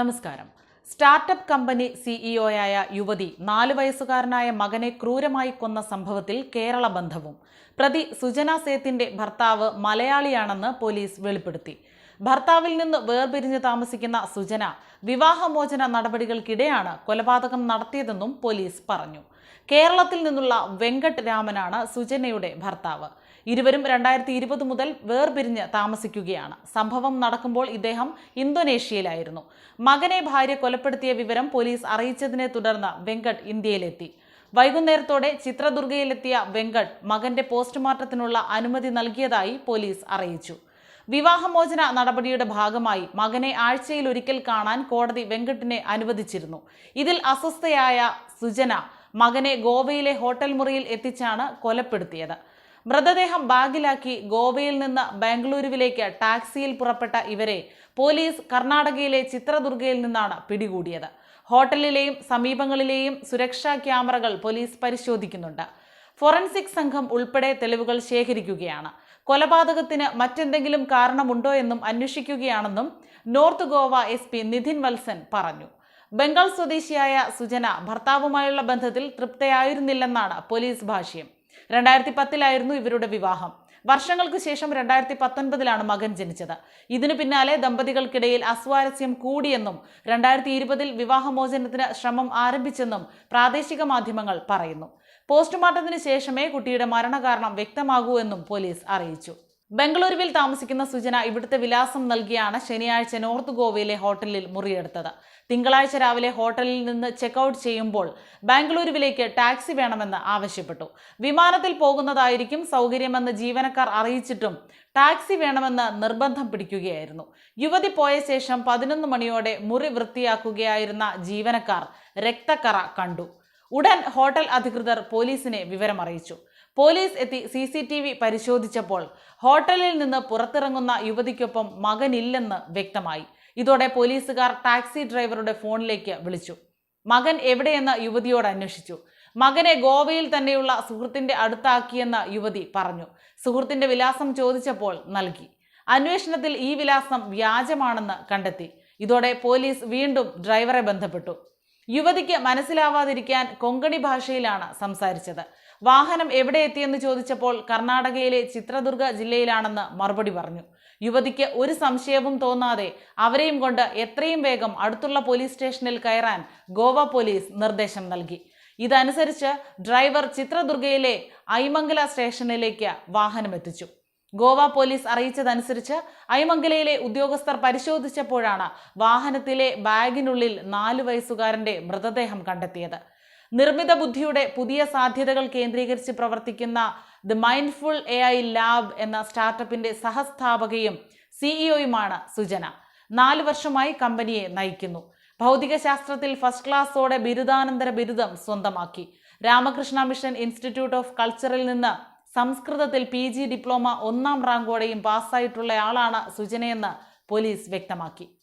നമസ്കാരം. Startup company സിഇഒയായ യുവതി നാല് വയസ്സുകാരനായ മകനെ ക്രൂരമായി കൊന്ന സംഭവത്തിൽ കേരള ബന്ധവും. പ്രതി സുജന സേത്തിന്റെ ഭർത്താവ് മലയാളിയാണെന്ന് പോലീസ് വെളിപ്പെടുത്തി. ഭർത്താവിൽ നിന്ന് വേർപിരിഞ്ഞ് താമസിക്കുന്ന സുജന വിവാഹമോചന നടപടികൾക്കിടെയാണ് കൊലപാതകം നടത്തിയതെന്നും പോലീസ് പറഞ്ഞു. കേരളത്തിൽ നിന്നുള്ള വെങ്കട്ട് രാമനാണ് സുജനയുടെ ഭർത്താവ്. ഇരുവരും രണ്ടായിരത്തി ഇരുപത് മുതൽ വേർപിരിഞ്ഞ് താമസിക്കുകയാണ്. സംഭവം നടക്കുമ്പോൾ ഇദ്ദേഹം ഇന്തോനേഷ്യയിലായിരുന്നു. മകനെ ഭാര്യ കൊലപ്പെടുത്തിയ വിവരം പോലീസ് അറിയിച്ചതിനെ തുടർന്ന് വെങ്കട്ട് ഇന്ത്യയിലെത്തി. വൈകുന്നേരത്തോടെ ചിത്രദുർഗയിലെത്തിയ വെങ്കട്ട് മകന്റെ പോസ്റ്റ്മോർട്ടത്തിനുള്ള അനുമതി നൽകിയതായി പോലീസ് അറിയിച്ചു. വിവാഹമോചന നടപടിയുടെ ഭാഗമായി മകനെ ആഴ്ചയിൽ ഒരിക്കൽ കാണാൻ കോടതി വെങ്കട്ടിനെ അനുവദിച്ചിരുന്നു. ഇതിൽ അസ്വസ്ഥയായ സുജന മകനെ ഗോവയിലെ ഹോട്ടൽ മുറിയിൽ എത്തിച്ചാണ് കൊലപ്പെടുത്തിയത്. മൃതദേഹം ബാഗിലാക്കി ഗോവയിൽ നിന്ന് ബാംഗ്ലൂരുവിലേക്ക് ടാക്സിയിൽ പുറപ്പെട്ട ഇവരെ പോലീസ് കർണാടകയിലെ ചിത്രദുർഗയിൽ നിന്നാണ് പിടികൂടിയത്. ഹോട്ടലിലെയും സമീപങ്ങളിലെയും സുരക്ഷാ ക്യാമറകൾ പോലീസ് പരിശോധിക്കുന്നുണ്ട്. ഫോറൻസിക് സംഘം ഉൾപ്പെടെ തെളിവുകൾ ശേഖരിക്കുകയാണ്. കൊലപാതകത്തിന് മറ്റെന്തെങ്കിലും കാരണമുണ്ടോ എന്നും അന്വേഷിക്കുകയാണെന്നും north Goa S P Nidhin Valsan പറഞ്ഞു. ബംഗാൾ സ്വദേശിയായ സുജന ഭർത്താവുമായുള്ള ബന്ധത്തിൽ തൃപ്തയായിരുന്നില്ലെന്നാണ് പോലീസ് ഭാഷ്യം. രണ്ടായിരത്തി പത്തിലായിരുന്നു ഇവരുടെ വിവാഹം. വർഷങ്ങൾക്ക് ശേഷം രണ്ടായിരത്തി പത്തൊൻപതിലാണ് മകൻ ജനിച്ചത്. ഇതിനു പിന്നാലെ ദമ്പതികൾക്കിടയിൽ അസ്വാരസ്യം കൂടിയെന്നും രണ്ടായിരത്തി ഇരുപതിൽ വിവാഹമോചനത്തിന് ശ്രമം ആരംഭിച്ചെന്നും പ്രാദേശിക മാധ്യമങ്ങൾ പറയുന്നു. പോസ്റ്റ്മോർട്ടത്തിന് ശേഷമേ കുട്ടിയുടെ മരണകാരണം വ്യക്തമാകൂ എന്നും പോലീസ് അറിയിച്ചു. ബംഗളൂരുവിൽ താമസിക്കുന്ന സുജന ഇവിടുത്തെ വിലാസം നൽകിയാണ് ശനിയാഴ്ച നോർത്ത് ഗോവയിലെ ഹോട്ടലിൽ മുറിയെടുത്തത്. തിങ്കളാഴ്ച രാവിലെ ഹോട്ടലിൽ നിന്ന് ചെക്കൗട്ട് ചെയ്യുമ്പോൾ ബാംഗ്ലൂരുവിലേക്ക് ടാക്സി വേണമെന്ന് ആവശ്യപ്പെട്ടു. വിമാനത്തിൽ പോകുന്നതായിരിക്കും സൗകര്യമെന്ന് ജീവനക്കാർ അറിയിച്ചിട്ടും ടാക്സി വേണമെന്ന് നിർബന്ധം പിടിക്കുകയായിരുന്നു. യുവതി പോയ ശേഷം പതിനൊന്ന് മണിയോടെ മുറി വൃത്തിയാക്കുകയായിരുന്ന ജീവനക്കാർ രക്തക്കറ കണ്ടു. ഉടൻ ഹോട്ടൽ അധികൃതർ പോലീസിനെ വിവരമറിയിച്ചു. പോലീസ് എത്തി സി സി ടി വി പരിശോധിച്ചപ്പോൾ ഹോട്ടലിൽ നിന്ന് പുറത്തിറങ്ങുന്ന യുവതിക്കൊപ്പം മകനില്ലെന്ന് വ്യക്തമായി. ഇതോടെ പോലീസുകാർ ടാക്സി ഡ്രൈവറുടെ ഫോണിലേക്ക് വിളിച്ചു. മകൻ എവിടെയെന്ന് യുവതിയോട് അന്വേഷിച്ചു. മകനെ ഗോവയിൽ തന്നെയുള്ള സുഹൃത്തിന്റെ അടുത്താക്കിയെന്ന് യുവതി പറഞ്ഞു. സുഹൃത്തിന്റെ വിലാസം ചോദിച്ചപ്പോൾ നൽകി. അന്വേഷണത്തിൽ ഈ വിലാസം വ്യാജമാണെന്ന് കണ്ടെത്തി. ഇതോടെ പോലീസ് വീണ്ടും ഡ്രൈവറെ ബന്ധപ്പെട്ടു. യുവതിക്ക് മനസ്സിലാവാതിരിക്കാൻ കൊങ്കണി ഭാഷയിലാണ് സംസാരിച്ചത്. വാഹനം എവിടെ എത്തിയെന്ന് ചോദിച്ചപ്പോൾ കർണാടകയിലെ ചിത്രദുർഗ ജില്ലയിലാണെന്ന് മറുപടി പറഞ്ഞു. യുവതിക്ക് ഒരു സംശയവും തോന്നാതെ അവരെയും കൊണ്ട് എത്രയും വേഗം അടുത്തുള്ള പോലീസ് സ്റ്റേഷനിൽ കയറാൻ ഗോവ പോലീസ് നിർദ്ദേശം നൽകി. ഇതനുസരിച്ച് ഡ്രൈവർ ചിത്രദുർഗയിലെ ഐമംഗല സ്റ്റേഷനിലേക്ക് വാഹനം എത്തിച്ചു ഗോവ പോലീസ് അറിയിച്ചതനുസരിച്ച് അയമംഗലയിലെ ഉദ്യോഗസ്ഥർ പരിശോധിച്ചപ്പോഴാണ് വാഹനത്തിലെ ബാഗിനുള്ളിൽ നാലു വയസ്സുകാരന്റെ മൃതദേഹം കണ്ടെത്തിയത്. നിർമ്മിത ബുദ്ധിയുടെ പുതിയ സാധ്യതകൾ കേന്ദ്രീകരിച്ച് പ്രവർത്തിക്കുന്ന the mindful A I lab എന്ന സ്റ്റാർട്ടപ്പിന്റെ സഹസ്ഥാപകയും സിഇഒയുമാണ് സുജന. നാല് വർഷമായി കമ്പനിയെ നയിക്കുന്നു. ഭൗതികശാസ്ത്രത്തിൽ ഫസ്റ്റ് ക്ലാസ്സോടെ ബിരുദാനന്തര ബിരുദം സ്വന്തമാക്കി. രാമകൃഷ്ണ മിഷൻ ഇൻസ്റ്റിറ്റ്യൂട്ട് ഓഫ് കൾച്ചറിൽ നിന്ന് സംസ്കൃതത്തിൽ പി ജി ഡിപ്ലോമ ഒന്നാം റാങ്കോടെയും പാസ്സായിട്ടുള്ളയാളാണ് സുജനയെന്ന് പോലീസ് വ്യക്തമാക്കി.